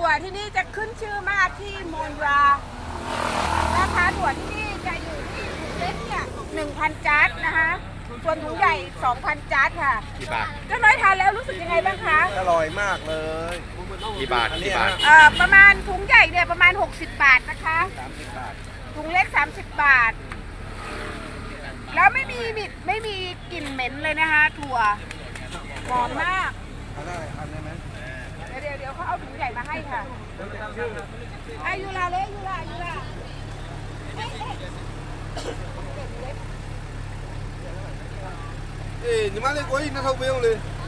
ถั่วที่นี่จะขึ้นชื่อมากที่โมนราราคาถั่วที่นี่จะอยู่ที่ถุงเล็กเนี่ย1,000จัดนะคะ ส่วนถุงใหญ่2,000จัดค่ะกี่บาทเจ้าน้อยทานแล้วรู้สึกยังไงบ้างคะอร่อยมากเลยกี่บาทอันนี้กี่บาทเอ่อประมาณถุงใหญ่เนี่ยประมาณ 60 บาทนะคะสามสิบบาทถุงเล็ก 30 บาท แล้วไม่มีมิดไม่มีกลิ่นเหม็นเลยนะคะ ถั่วหอมมากเอาได้ เขาเอาถุงใหญ่มาให้ค่ะ